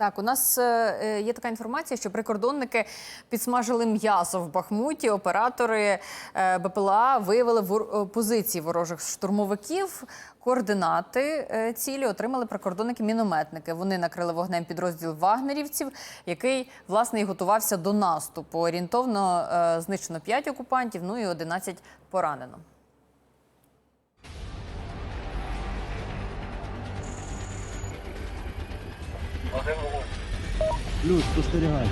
Так, у нас е, е, є така інформація, що прикордонники підсмажили м'ясо в Бахмуті. Оператори е, БПЛА виявили позиції ворожих штурмовиків. Координати цілі отримали прикордонники-мінометники. Вони накрили вогнем підрозділ вагнерівців, який власне і готувався до наступу. Орієнтовно знищено 5 окупантів, ну і 11 поранено. Плюс, спостерігай.